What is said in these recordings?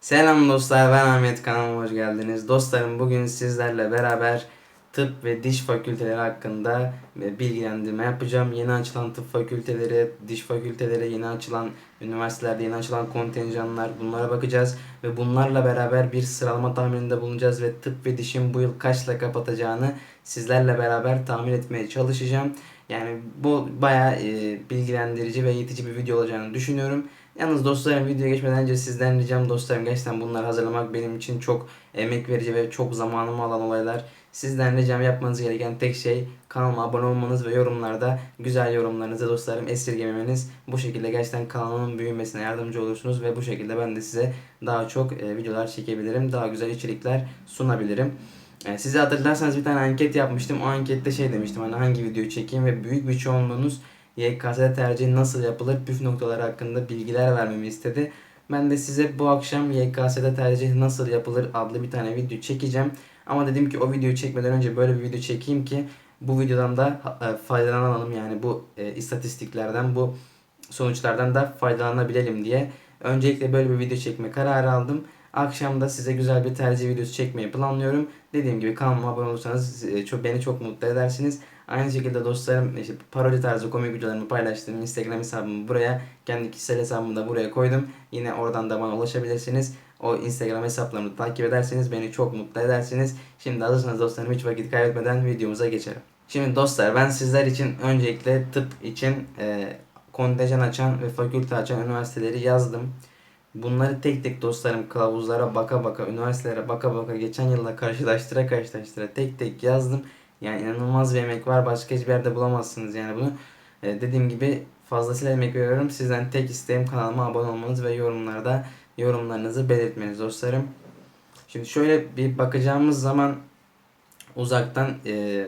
Selam dostlar ben Ahmet kanalıma hoş geldiniz. Dostlarım bugün sizlerle beraber tıp ve diş fakülteleri hakkında e, bilgilendirme yapacağım. Yeni açılan tıp fakülteleri, diş fakülteleri, yeni açılan üniversitelerde yeni açılan kontenjanlar bunlara bakacağız. Ve bunlarla beraber bir sıralama tahmininde bulunacağız ve tıp ve dişin bu yıl kaçla kapatacağını sizlerle beraber tahmin etmeye çalışacağım. Yani bu bayağı e, bilgilendirici ve eğitici bir video olacağını düşünüyorum. Yalnız dostlarım videoya geçmeden önce sizden ricam dostlarım gerçekten bunları hazırlamak benim için çok emek verici ve çok zamanımı alan olaylar. Sizden ricam yapmanız gereken tek şey kanalıma abone olmanız ve yorumlarda güzel yorumlarınızı dostlarım esirgememeniz. Bu şekilde gerçekten kanalımın büyümesine yardımcı olursunuz ve bu şekilde ben de size daha çok e, videolar çekebilirim. Daha güzel içerikler sunabilirim. E, size hatırlarsanız bir tane anket yapmıştım. O ankette şey demiştim hani hangi videoyu çekeyim ve büyük bir çoğunluğunuz YKS tercihi nasıl yapılır püf noktaları hakkında bilgiler vermemi istedi. Ben de size bu akşam YKS'de tercih nasıl yapılır adlı bir tane video çekeceğim. Ama dedim ki o videoyu çekmeden önce böyle bir video çekeyim ki bu videodan da e, faydalanalım yani bu e, istatistiklerden bu sonuçlardan da faydalanabilelim diye. Öncelikle böyle bir video çekme kararı aldım. Akşam da size güzel bir tercih videosu çekmeyi planlıyorum. Dediğim gibi kanalıma abone olursanız e, çok beni çok mutlu edersiniz. Aynı şekilde dostlarım işte parodi tarzı komik videolarımı paylaştığım Instagram hesabımı buraya, kendi kişisel hesabımı da buraya koydum. Yine oradan da bana ulaşabilirsiniz. O Instagram hesaplarımı takip ederseniz beni çok mutlu edersiniz. Şimdi hazırsanız dostlarım hiç vakit kaybetmeden videomuza geçelim. Şimdi dostlar ben sizler için öncelikle tıp için e, kontenjan açan ve fakülte açan üniversiteleri yazdım. Bunları tek tek dostlarım kılavuzlara baka baka, üniversitelere baka baka geçen yılda karşılaştıra karşılaştıra tek tek yazdım. Yani inanılmaz bir emek var. Başka hiçbir yerde bulamazsınız yani bunu. Ee, dediğim gibi fazlasıyla emek veriyorum. Sizden tek isteğim kanalıma abone olmanız ve yorumlarda yorumlarınızı belirtmeniz dostlarım. Şimdi şöyle bir bakacağımız zaman uzaktan e,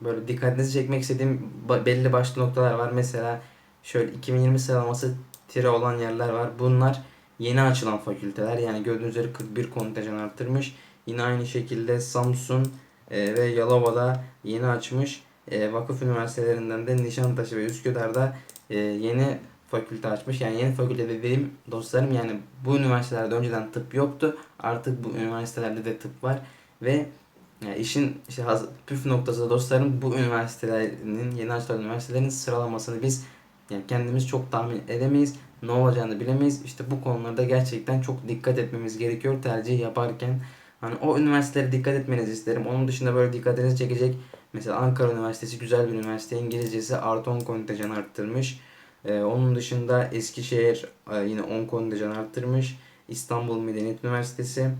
böyle dikkatinizi çekmek istediğim belli başlı noktalar var. Mesela şöyle 2020 sıralaması tire olan yerler var. Bunlar yeni açılan fakülteler. Yani gördüğünüz üzere 41 kontenjan arttırmış. Yine aynı şekilde Samsun e, ve Yalova'da yeni açmış. E, vakıf üniversitelerinden de Nişantaşı ve Üsküdar'da e, yeni fakülte açmış. Yani yeni fakülte dediğim dostlarım yani bu üniversitelerde önceden tıp yoktu. Artık bu üniversitelerde de tıp var. Ve yani işin işte püf noktası da dostlarım bu üniversitelerin yeni açılan üniversitelerin sıralamasını biz yani kendimiz çok tahmin edemeyiz. Ne olacağını bilemeyiz. İşte bu konularda gerçekten çok dikkat etmemiz gerekiyor tercih yaparken. Hani o üniversitelere dikkat etmenizi isterim. Onun dışında böyle dikkatinizi çekecek. Mesela Ankara Üniversitesi güzel bir üniversite. İngilizcesi artı 10 kontenjan arttırmış. Ee, onun dışında Eskişehir e, yine 10 kontenjan arttırmış. İstanbul Medeniyet Üniversitesi.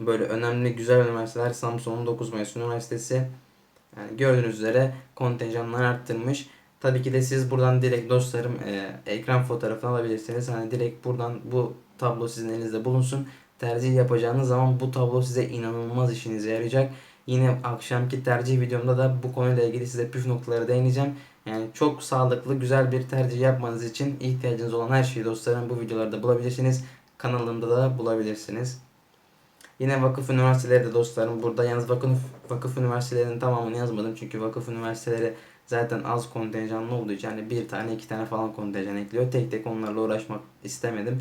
Böyle önemli güzel üniversiteler. Samsun 19 Mayıs Üniversitesi. Yani gördüğünüz üzere kontenjanlar arttırmış. Tabii ki de siz buradan direkt dostlarım e, ekran fotoğrafını alabilirsiniz. Hani direkt buradan bu tablo sizin elinizde bulunsun tercih yapacağınız zaman bu tablo size inanılmaz işinize yarayacak. Yine akşamki tercih videomda da bu konuyla ilgili size püf noktaları değineceğim. Yani çok sağlıklı, güzel bir tercih yapmanız için ihtiyacınız olan her şeyi dostlarım bu videolarda bulabilirsiniz. Kanalımda da bulabilirsiniz. Yine vakıf üniversiteleri de dostlarım burada. Yalnız vakıf, vakıf üniversitelerinin tamamını yazmadım. Çünkü vakıf üniversiteleri zaten az kontenjanlı olduğu için hani bir tane iki tane falan kontenjan ekliyor. Tek tek onlarla uğraşmak istemedim.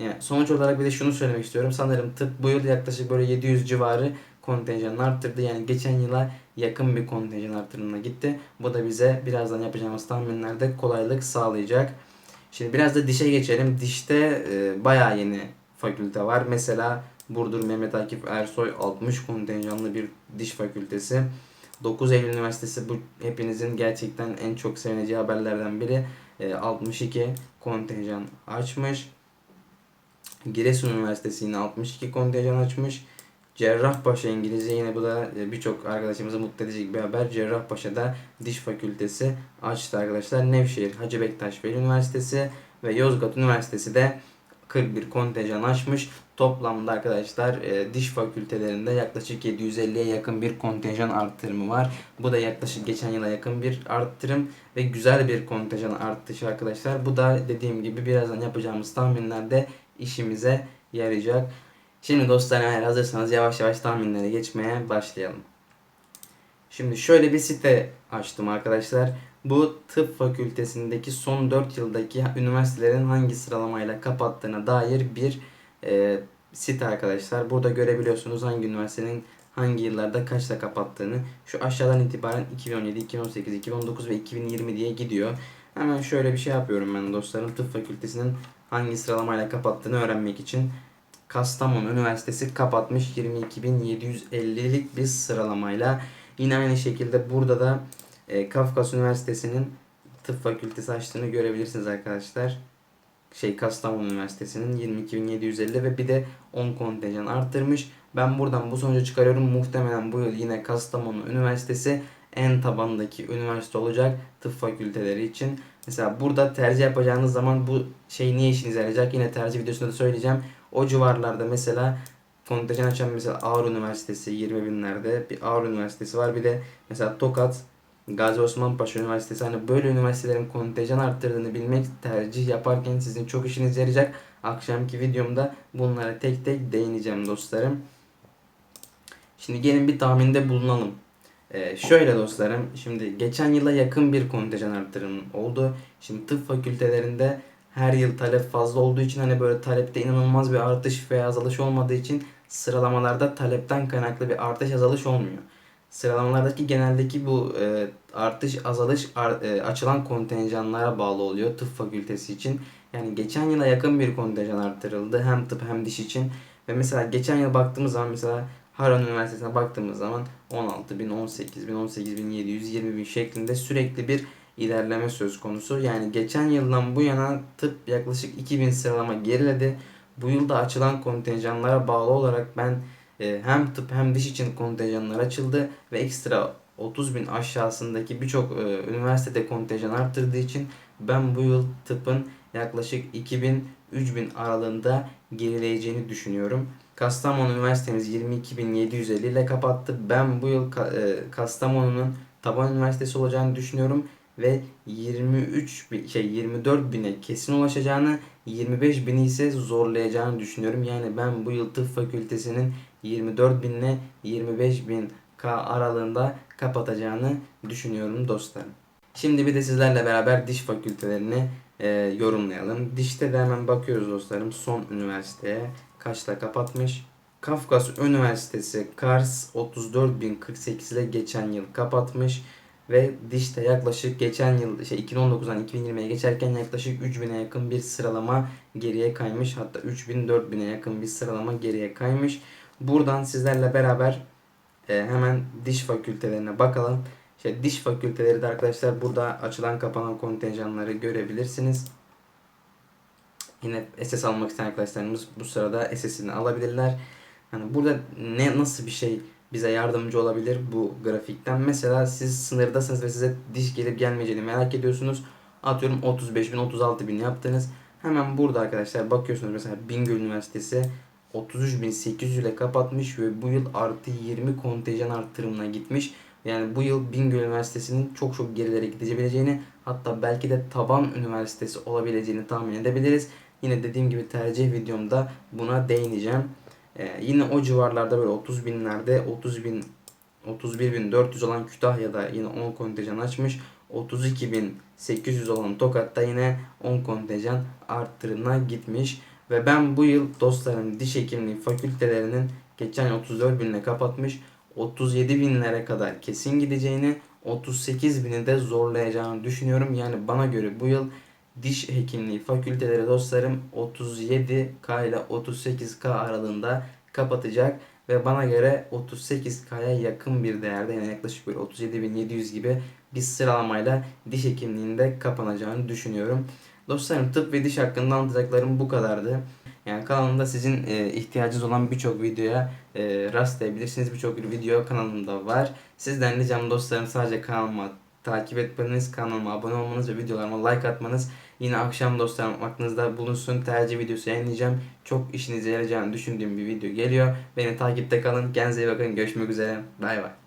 Yani sonuç olarak bir de şunu söylemek istiyorum. Sanırım tıp bu yıl yaklaşık böyle 700 civarı kontenjanı arttırdı. Yani geçen yıla yakın bir kontenjan artırımına gitti. Bu da bize birazdan yapacağımız tahminlerde kolaylık sağlayacak. Şimdi biraz da dişe geçelim. Dişte e, bayağı yeni fakülte var. Mesela Burdur Mehmet Akif Ersoy 60 kontenjanlı bir diş fakültesi. 9 Eylül Üniversitesi bu hepinizin gerçekten en çok sevineceği haberlerden biri. E, 62 kontenjan açmış. Giresun Üniversitesi yine 62 kontenjan açmış. Cerrahpaşa İngilizce yine bu da e, birçok arkadaşımızı mutlu edecek bir haber. Cerrahpaşa'da diş fakültesi açtı arkadaşlar. Nevşehir Hacı Bektaş Veli Üniversitesi ve Yozgat Üniversitesi de 41 kontenjan açmış. Toplamda arkadaşlar e, diş fakültelerinde yaklaşık 750'ye yakın bir kontenjan arttırımı var. Bu da yaklaşık geçen yıla yakın bir arttırım ve güzel bir kontenjan artışı arkadaşlar. Bu da dediğim gibi birazdan yapacağımız tahminlerde işimize yarayacak. Şimdi dostlar eğer hazırsanız yavaş yavaş tahminlere geçmeye başlayalım. Şimdi şöyle bir site açtım arkadaşlar. Bu tıp fakültesindeki son 4 yıldaki üniversitelerin hangi sıralamayla kapattığına dair bir e, site arkadaşlar. Burada görebiliyorsunuz hangi üniversitenin hangi yıllarda kaçta kapattığını. Şu aşağıdan itibaren 2017, 2018, 2019 ve 2020 diye gidiyor. Hemen şöyle bir şey yapıyorum ben dostlarım. Tıp fakültesinin hangi sıralamayla kapattığını öğrenmek için. Kastamonu Üniversitesi kapatmış 22.750'lik bir sıralamayla. Yine aynı şekilde burada da e, Kafkas Üniversitesi'nin tıp fakültesi açtığını görebilirsiniz arkadaşlar. Şey Kastamonu Üniversitesi'nin 22.750 ve bir de 10 kontenjan arttırmış. Ben buradan bu sonucu çıkarıyorum. Muhtemelen bu yıl yine Kastamonu Üniversitesi en tabandaki üniversite olacak tıp fakülteleri için. Mesela burada tercih yapacağınız zaman bu şey niye işinize yarayacak? Yine tercih videosunda da söyleyeceğim. O civarlarda mesela kontenjan açan mesela Ağrı Üniversitesi 20 binlerde bir Ağrı Üniversitesi var. Bir de mesela Tokat Gazi Osman Paşa Üniversitesi hani böyle üniversitelerin kontenjan arttırdığını bilmek tercih yaparken sizin çok işinize yarayacak. Akşamki videomda bunlara tek tek değineceğim dostlarım. Şimdi gelin bir tahminde bulunalım. Ee, şöyle dostlarım, şimdi geçen yıla yakın bir kontenjan artırım oldu. Şimdi tıp fakültelerinde her yıl talep fazla olduğu için hani böyle talepte inanılmaz bir artış veya azalış olmadığı için sıralamalarda talepten kaynaklı bir artış azalış olmuyor. Sıralamalardaki geneldeki bu e, artış azalış ar- e, açılan kontenjanlara bağlı oluyor tıp fakültesi için. Yani geçen yıla yakın bir kontenjan artırıldı hem tıp hem diş için. Ve mesela geçen yıl baktığımız zaman mesela Harran Üniversitesi'ne baktığımız zaman 16 bin, 18 bin, 18 bin 700, 20 bin şeklinde sürekli bir ilerleme söz konusu. Yani geçen yıldan bu yana tıp yaklaşık 2000 sıralama geriledi. Bu yılda açılan kontenjanlara bağlı olarak ben e, hem tıp hem diş için kontenjanlar açıldı ve ekstra 30 bin aşağısındaki birçok e, üniversitede kontenjan arttırdığı için ben bu yıl tıpın yaklaşık 2000-3000 aralığında gerileyeceğini düşünüyorum. Kastamonu Üniversitemiz 22.750 ile kapattı. Ben bu yıl e, Kastamonu'nun taban üniversitesi olacağını düşünüyorum ve 23 bi- şey 24 bine kesin ulaşacağını 25 bini ise zorlayacağını düşünüyorum. Yani ben bu yıl tıp fakültesinin 24 bin ile 25 bin K aralığında kapatacağını düşünüyorum dostlarım. Şimdi bir de sizlerle beraber diş fakültelerini e, yorumlayalım. Dişte de hemen bakıyoruz dostlarım son üniversiteye kaçta kapatmış. Kafkas Üniversitesi Kars 34.048 ile geçen yıl kapatmış ve dişte yaklaşık geçen yıl şey 2019'dan 2020'ye geçerken yaklaşık 3000'e yakın bir sıralama geriye kaymış. Hatta 3000 4000'e yakın bir sıralama geriye kaymış. Buradan sizlerle beraber e, hemen diş fakültelerine bakalım. İşte diş fakülteleri de arkadaşlar burada açılan kapanan kontenjanları görebilirsiniz. Yine SS almak isteyen arkadaşlarımız bu sırada SS'ini alabilirler. Hani burada ne nasıl bir şey bize yardımcı olabilir bu grafikten. Mesela siz sınırdasınız ve size diş gelip gelmeyeceğini merak ediyorsunuz. Atıyorum 35 bin 36 bin yaptınız. Hemen burada arkadaşlar bakıyorsunuz mesela Bingöl Üniversitesi 33.800 ile kapatmış ve bu yıl artı 20 kontenjan artırımına gitmiş. Yani bu yıl Bingöl Üniversitesi'nin çok çok gerilere gidebileceğini hatta belki de taban üniversitesi olabileceğini tahmin edebiliriz. Yine dediğim gibi tercih videomda buna değineceğim. Ee, yine o civarlarda böyle 30 binlerde 30 bin 31.400 olan Kütahya'da yine 10 kontenjan açmış. 32.800 olan Tokat'ta yine 10 kontenjan arttırımına gitmiş. Ve ben bu yıl dostlarım diş hekimliği fakültelerinin geçen yıl 34 binle kapatmış. 37 binlere kadar kesin gideceğini 38 bini de zorlayacağını düşünüyorum. Yani bana göre bu yıl diş hekimliği fakülteleri dostlarım 37K ile 38K aralığında kapatacak ve bana göre 38K'ya yakın bir değerde yani yaklaşık bir 37.700 gibi bir sıralamayla diş hekimliğinde kapanacağını düşünüyorum. Dostlarım tıp ve diş hakkında anlatacaklarım bu kadardı. Yani kanalımda sizin e, ihtiyacınız olan birçok videoya e, rastlayabilirsiniz. Birçok video kanalımda var. Sizden ricam dostlarım sadece kanalıma takip etmeniz, kanalıma abone olmanız ve videolarıma like atmanız. Yine akşam dostlarım aklınızda bulunsun. Tercih videosu yayınlayacağım. Çok işinize yarayacağını düşündüğüm bir video geliyor. Beni takipte kalın. Kendinize iyi bakın. Görüşmek üzere. Bay bay.